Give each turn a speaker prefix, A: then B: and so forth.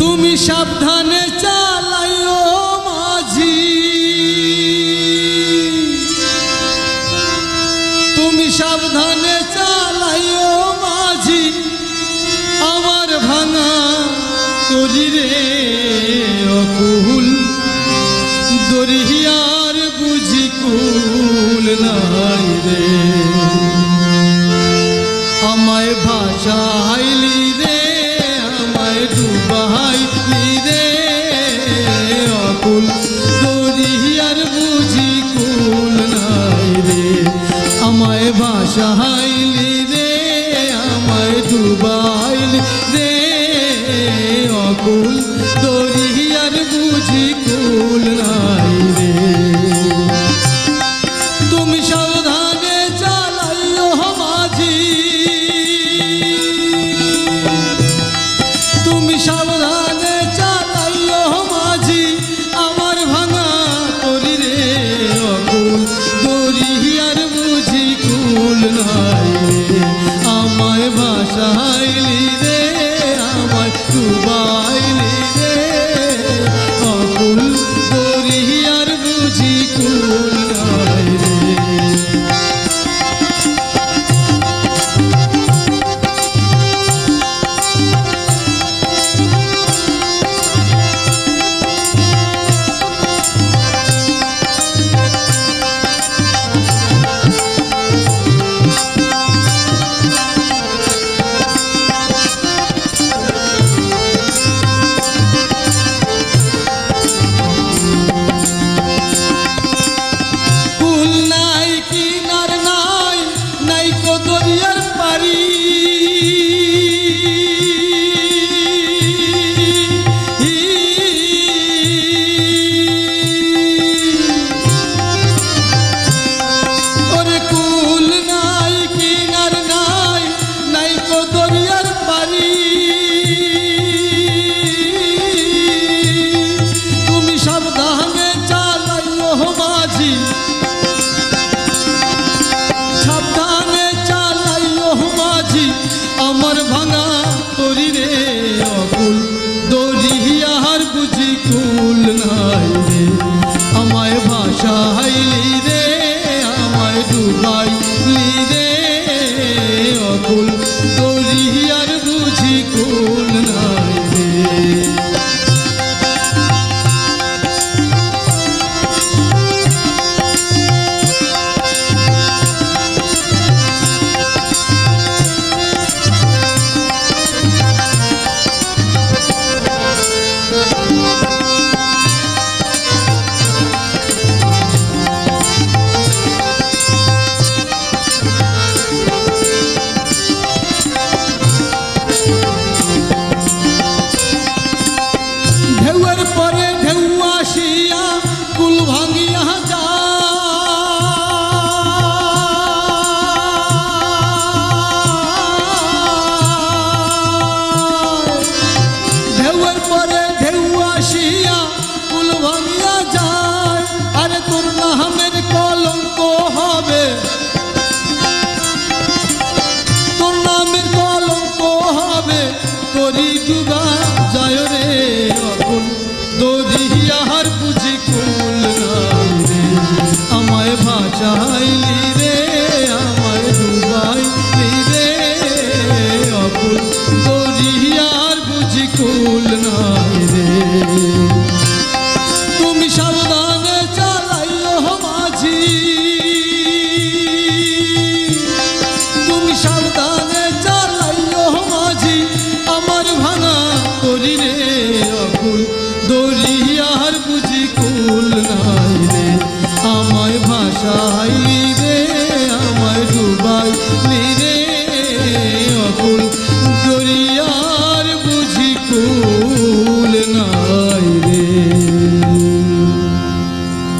A: তুমি সাবধানে চালাইও মাঝি। তুমি সাবধানে চালাইও মাঝি। আমার ভাঙা শরীরে অকুল, দরিয়ার বুঝি কুল নাই রে। আমায় ভাষা দরিয়ার বুঝি কুল নাই রে, আমায় বাসাইলি রে, আমায় ডুবাইল রে। অকুল দরিয়ার বুঝি কুল নাই রে। তুমি সাবধানে তুমি আশা পাইলি সহায়